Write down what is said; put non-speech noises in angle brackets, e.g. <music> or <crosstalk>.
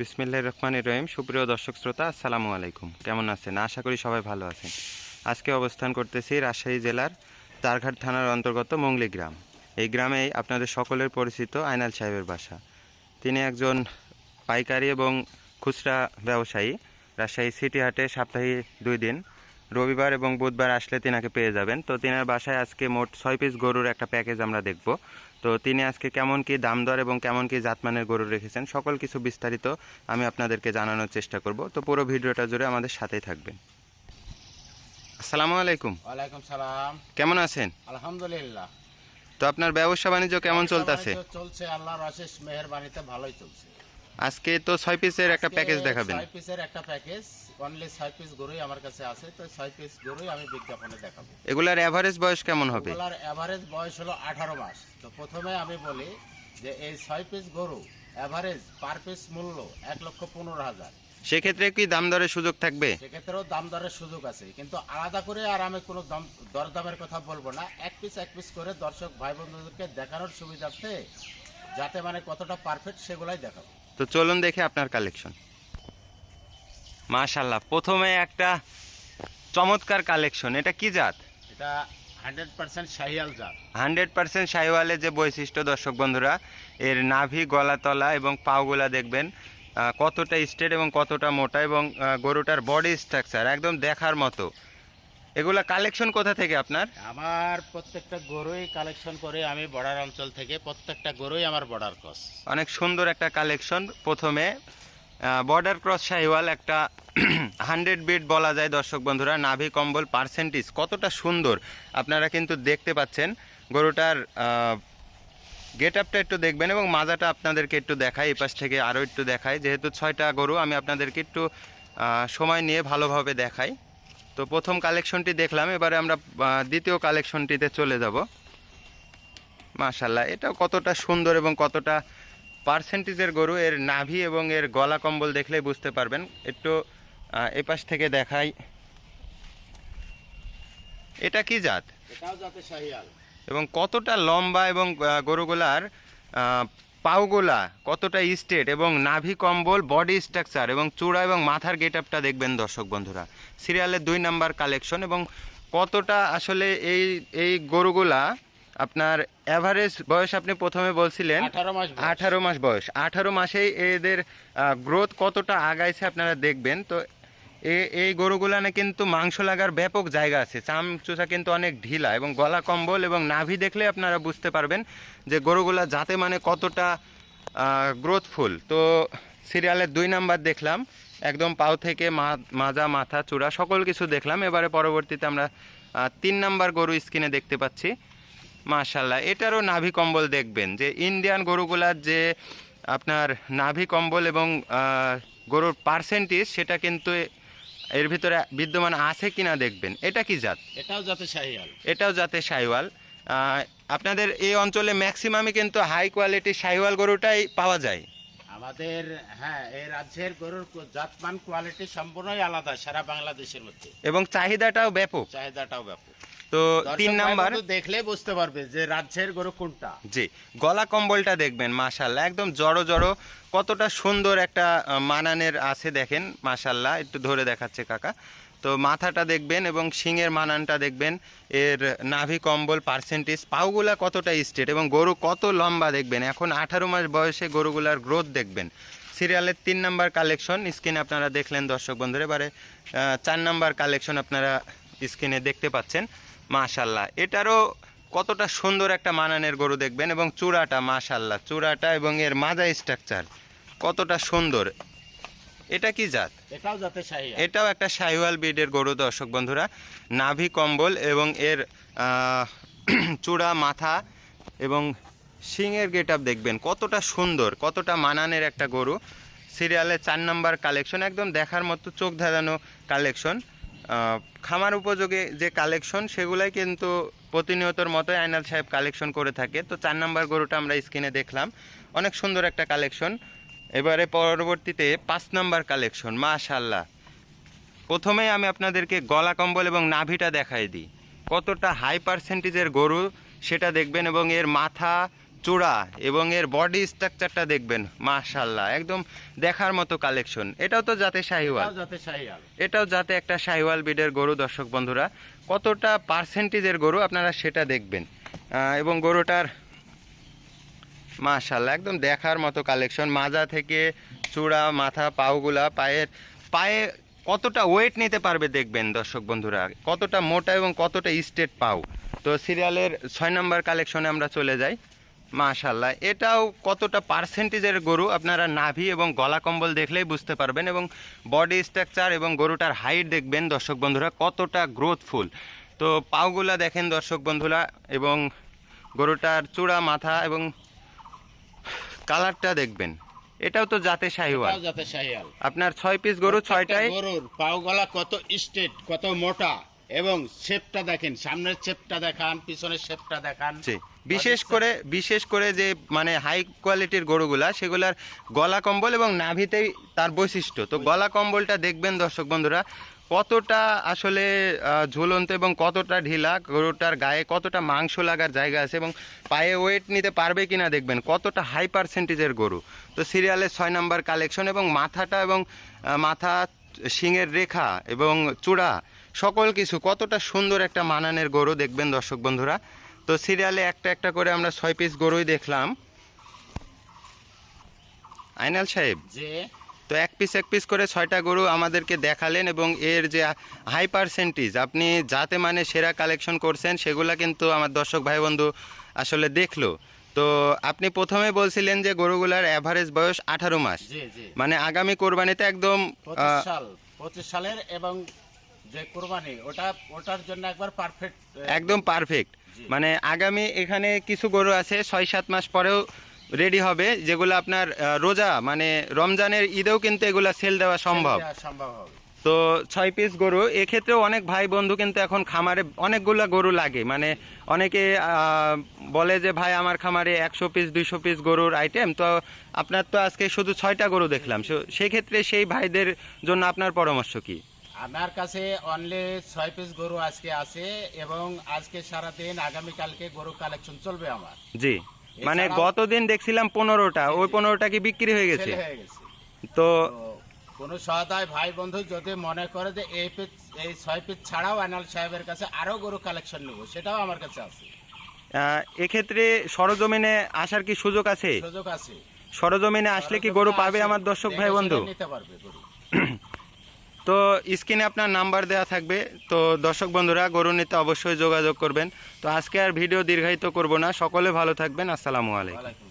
বিসমিল্লাহ রহমান রহিম। সুপ্রিয় দর্শক শ্রোতা, আসসালামু আলাইকুম। কেমন আছেন? আশা করি সবাই ভালো আছেন। আজকে অবস্থান করতেছি রাজশাহী জেলার তারঘাট থানার অন্তর্গত মংলি গ্রাম। এই গ্রামেই আপনাদের সকলের পরিচিত আইনাল সাহেবের বাসা। তিনি একজন পাইকারি এবং খুচরা ব্যবসায়ী। রাজশাহী সিটি হাটে সাপ্তাহিক দুই দিন, রবিবার এবং বুধবার আসলে তিনাকে পেয়ে যাবেন। তো তিনার বাসায় আজকে মোট ছয় পিস গরুর একটা প্যাকেজ আমরা দেখব। তো তিনি আজকে কেমন কি দাম দর এবং কেমন কি জাতমানের গরু রেখেছেন সকল কিছু বিস্তারিত আমি আপনাদেরকে জানানোর চেষ্টা করব। তো পুরো ভিডিওটা জুড়ে আমাদের সাথেই থাকবেন। আসসালামু আলাইকুম। ওয়ালাইকুম সালাম। কেমন আছেন? আলহামদুলিল্লাহ। তো আপনার ব্যবসা বাণিজ্য কেমন চলতেছে? চলছে আল্লাহর অশেষ মেহেরবানিতে ভালোই চলছে। আজকে তো ছয় পিসের একটা প্যাকেজ দেখাবেন। ছয় পিসের একটা প্যাকেজ অনলি ছয় পিস গরুই আমার কাছে আছে তো ছয় পিস গরুই আমি বিজ্ঞাপনে দেখাবো। এগুলার অ্যাভারেজ বয়স কেমন হবে? ওগুলার এভারেজ বয়স হলো আঠারো মাস। তো প্রথমে আমি বলি যে এই ছয় পিস গরু এভারেজ পার পিস মূল্য এক লক্ষ পনেরো হাজার। সেক্ষেত্রে কি দাম দরের সুযোগ থাকবে? সেক্ষেত্রেও দাম দরের সুযোগ আছে। কিন্তু আলাদা করে আর আমি কোনো দাম দরদামের কথা বলব না। এক পিস এক পিস করে দর্শক ভাই বন্ধুদেরকে দেখানোর সুবিধার্থে যাতে মানে কতটা পারফেক্ট সেগুলাই দেখাবো। তো চলুন দেখে আপনার কালেকশন মাশাল্লাহ প্রথমে একটা চমৎকার কালেকশন এটা কি জাত? এটা হান্ড্রেড পার্সেন্ট শাহিয়াল জাত। হান্ড্রেড পার্সেন্ট শাহিওয়ালের যে বৈশিষ্ট্য দর্শক বন্ধুরা এর নাভি গলাতলা এবং পাওগুলা দেখবেন কতটা স্ট্রেট এবং কতটা মোটা এবং গরুটার বডি স্ট্রাকচার একদম দেখার মতো। এগুলা কালেকশন কোথা থেকে আপনার? আমার প্রত্যেকটা গরুই কালেকশন করে আমি বর্ডার অঞ্চল থেকে প্রত্যেকটা গরুই আমার বর্ডার ক্রস। অনেক সুন্দর একটা কালেকশন প্রথমে। বর্ডার ক্রস শাহিওয়াল একটা <clears throat> হান্ড্রেড বিট বলা যায় দর্শক বন্ধুরা নাভি কম্বল পার্সেন্টেজ কতটা সুন্দর আপনারা কিন্তু দেখতে পাচ্ছেন। গরুটার গেট আপটা একটু দেখবেন এবং মাজাটা আপনাদেরকে একটু দেখাই এই পাশ থেকে আরও একটু দেখাই। যেহেতু ছয়টা গরু আমি আপনাদেরকে একটু সময় নিয়ে ভালোভাবে দেখাই। তো প্রথম কালেকশনটি দেখলাম এবারে আমরা দ্বিতীয় কালেকশনটিতে চলে যাব। মাশাল্লাহ এটা কতটা সুন্দর এবং কতটা পার্সেন্টেজের গরু এর নাভি এবং এর গলা কম্বল দেখলেই বুঝতে পারবেন। একটু আহ, এ পাশ থেকে দেখাই। এটা কি জাত? এবং কতটা লম্বা এবং গরুগুলার পাউগুলা কতটা স্ট্রেট এবং নাভি কম্বল বডি স্ট্রাকচার এবং চূড়া এবং মাথার গেট আপটা দেখবেন দর্শক বন্ধুরা। সিরিয়ালের দুই নাম্বার কালেকশন এবং কতটা আসলে এই এই গরুগুলা আপনার অ্যাভারেজ বয়স আপনি প্রথমে বলছিলেন আঠারো মাস বয়স। আঠারো মাস বয়স। আঠারো মাসেই এদের গ্রোথ কতটা আগাইছে আপনারা দেখবেন। তো এই গরুগুলানে কিন্তু মাংস লাগার ব্যাপক জায়গা আছে। চাম চুষা কিন্তু অনেক ঢিলা এবং গলা কম্বল এবং নাভি দেখলে আপনারা বুঝতে পারবেন যে গরুগুলা যাতে মানে কতটা গ্রোথফুল তো সিরিয়ালের দুই নাম্বার দেখলাম, একদম পাও থেকে মাজা, মাথা, চূড়া, সকল কিছু দেখলাম। এবারে পরবর্তীতে আমরা তিন নাম্বার গরু স্কিনে দেখতে পাচ্ছি। মাশাল্লাহ এটারও নাভি কম্বল দেখবেন যে ইন্ডিয়ান গরুগুলার যে আপনার নাভি কম্বল এবং গরুর পার্সেন্টেজ সেটা কিন্তু এর ভিতরে বিদ্যমান আছে কিনা দেখবেন। এটা কি জাত? এটাও জাতে শাহিওয়াল। এটাও জাতে শাহিওয়াল। আপনাদের এই অঞ্চলে ম্যাক্সিমামই কিন্তু হাই কোয়ালিটি শাহিওয়াল গরুটাই পাওয়া যায়। আমাদের হ্যাঁ এই রাজ্যের গরুর জাতমান কোয়ালিটি সম্পূর্ণই আলাদা সারা বাংলাদেশের মধ্যে। এবং চাহিদাটাও ব্যাপক। চাহিদাটাও ব্যাপক। তো তিন নাম্বার। দেখলেই বুঝতে পারবে যে রাজ্যের গরু কোনটা। জি গলা কম্বলটা দেখবেন মাশাল্লাহ একদম জড়ো জড়ো কতটা সুন্দর একটা মানানের আছে দেখেন মাশাল্লাহ একটু ধরে দেখাচ্ছে কাকা। তো মাথাটা দেখবেন এবং শিংয়ের মানানটা দেখবেন। এর নাভি কম্বল পার্সেন্টেজ পাউগুলা কতটা স্ট্রেট এবং গরু কত লম্বা দেখবেন। এখন আঠারো মাস বয়সে গরুগুলার গ্রোথ দেখবেন। সিরিয়ালের তিন নাম্বার কালেকশন স্ক্রিনে আপনারা দেখলেন দর্শক বন্ধুরা। এবারে চার নাম্বার কালেকশন আপনারা স্ক্রিনে দেখতে পাচ্ছেন। মাশাল্লাহ। এটারও কতটা সুন্দর একটা মানানের গরু দেখবেন এবং চূড়াটা মাশাল্লাহ চূড়াটা এবং এর মাজা স্ট্রাকচার কতটা সুন্দর। এটা কি জাত? এটাও যাতে শাহিয়াল এটাও একটা সাইওয়াল ব্রিডের গরু দর্শক বন্ধুরা। নাভি কম্বল এবং এর <clears throat> চূড়া মাথা এবং শিংয়ের গেট আপ দেখবেন। কতটা সুন্দর কতটা মানানের একটা গরু। সিরিয়ালে চার নাম্বার কালেকশন একদম দেখার মতো চোখ ধাঁধানো কালেকশন খামার উপযোগী যে কালেকশন সেগুলাই কিন্তু প্রতিনিয়তর মতোই আইনাল সাহেব কালেকশন করে থাকে। তো চার নাম্বার গরুটা আমরা স্ক্রিনে দেখলাম। অনেক সুন্দর একটা কালেকশন এবারে পরবর্তীতে পাঁচ নাম্বার কালেকশন মাশাল্লাহ প্রথমেই আমি আপনাদেরকে গলা কম্বল এবং নাভিটা দেখাই দিই। কতটা হাই পার্সেন্টেজের গরু সেটা দেখবেন এবং এর মাথা চূড়া এবং এর বডি স্ট্রাকচারটা দেখবেন মাশাল্লাহ একদম দেখার মতো কালেকশন এটাও তো যাতে শাহিওয়াল। এটাও যাতে একটা শাহিওয়াল বিডের গরু দর্শক বন্ধুরা। কতটা পার্সেন্টেজের গরু আপনারা সেটা দেখবেন। এবং গরুটার মাশাল্লাহ একদম দেখার মতো কালেকশন মাজা থেকে চূড়া মাথা পাওগুলা পায়ের পায়ে কতটা ওয়েট নিতে পারবে দেখবেন দর্শক বন্ধুরা। কতটা মোটা এবং কতটা স্টেট পাও। তো সিরিয়ালের ছয় নম্বর কালেকশনে আমরা চলে যাই। মাশাল্লাহ এটাও কতটা পার্সেন্টেজের গরু? আপনারা নাভি এবং গলা কম্বল দেখলেই বুঝতে পারবেন এবং বডি স্ট্রাকচার এবং গরুটার হাইট দেখবেন দর্শক বন্ধুরা কতটা গ্রোথফুল তো পাওগুলা দেখেন দর্শক বন্ধুরা এবং গরুটার চূড়া মাথা এবং কালারটা দেখবেন। এটাও তো জাতে শাহিওয়াল। এটাও যাতে শাহিয়াল আপনার ছয় পিস গরু ছয়টাই? গরুর পাও গলা কত স্ট্রেট কত মোটা এবং শেপটা দেখেন সামনের শেপটা দেখান পিছনের শেপটা দেখান। বিশেষ করে বিশেষ করে যে মানে হাই কোয়ালিটির গরুগুলা সেগুলার গলা কম্বল এবং নাভিতেই তার বৈশিষ্ট্য। তো গলা কম্বলটা দেখবেন দর্শক বন্ধুরা কতটা আসলে ঝুলন্ত এবং কতটা ঢিলা গরুটার গায়ে কতটা মাংস লাগার জায়গা আছে এবং পায়ে ওয়েট নিতে পারবে কি না দেখবেন কতটা হাই পার্সেন্টেজের গরু। তো সিরিয়ালের ছয় নাম্বার কালেকশন এবং মাথাটা এবং মাথা শিঙের রেখা এবং চূড়া সকল কিছু কতটা সুন্দর একটা মানানের গরু দেখবেন দর্শক বন্ধুরা। তো সিরিয়ালে একটা একটা করে আমরা ছয় পিস গরুই দেখলাম। আইনাল সাহেব যে তো এক পিস এক পিস করে ছয়টা গরু আমাদেরকে দেখালেন এবং এর যে হাই পার্সেন্টেজ আপনি যাতে মানে সেরা কালেকশন করছেন সেগুলা কিন্তু আমার দর্শক ভাই বন্ধু আসলে দেখল। তো আপনি প্রথমে বলছিলেন যে গরুগুলার অ্যাভারেজ বয়স আঠারো মাস। মানে আগামী কোরবানিতে একদম পঁচিশ সাল পঁচিশ সালের এবং যে কোরবানি ওটা ওটার জন্য একবার পারফেক্ট একদম পারফেক্ট। মানে আগামী এখানে কিছু গরু আছে ছয় সাত মাস পরেও রেডি হবে যেগুলো আপনার রোজা মানে রমজানের ঈদেও কিন্তু এগুলা সেল দেওয়া সম্ভব। সম্ভব হবে। তো ছয় পিস গরু এক্ষেত্রেও অনেক ভাই বন্ধু কিন্তু এখন খামারে অনেকগুলো গরু লাগে। মানে অনেকে বলে যে ভাই আমার খামারে একশো পিস দুইশো পিস গরুর আইটেম তো আপনার তো আজকে শুধু ছয়টা গরু দেখলাম। সেক্ষেত্রে সেই ভাইদের জন্য আপনার পরামর্শ কি? আমার কাছে অনলি ছয় পিস গরু আজকে আছে এবং আজকে সারাদিন আগামীকালকে গরু কালেকশন চলবে আমার। জি। মানে গতদিন দেখছিলাম পনেরোটা ওই পনেরোটা কি বিক্রি হয়ে গেছে? তো কোনো সহায়তায় ভাই বন্ধু যদি মনে করে যে এই পিস এই ছয় পিস ছাড়াও আনাল সাহেবের কাছে আরও গরু কালেকশন নেব সেটাও আমার কাছে আছে। এক্ষেত্রে সরজমিনে আসার কি সুযোগ আছে? সুযোগ আছে। সরজমিনে আসলে কি গরু পাবে আমার দর্শক ভাই বন্ধু? নিতে পারবে গরু। <coughs> তো স্ক্রিনে আপনার নাম্বার দেওয়া থাকবে। তো দর্শক বন্ধুরা গরু নিতে অবশ্যই যোগাযোগ করবেন। তো আজকে আর ভিডিও দীর্ঘায়িত করব না। সকলে ভালো থাকবেন। আসসালামু আলাইকুম।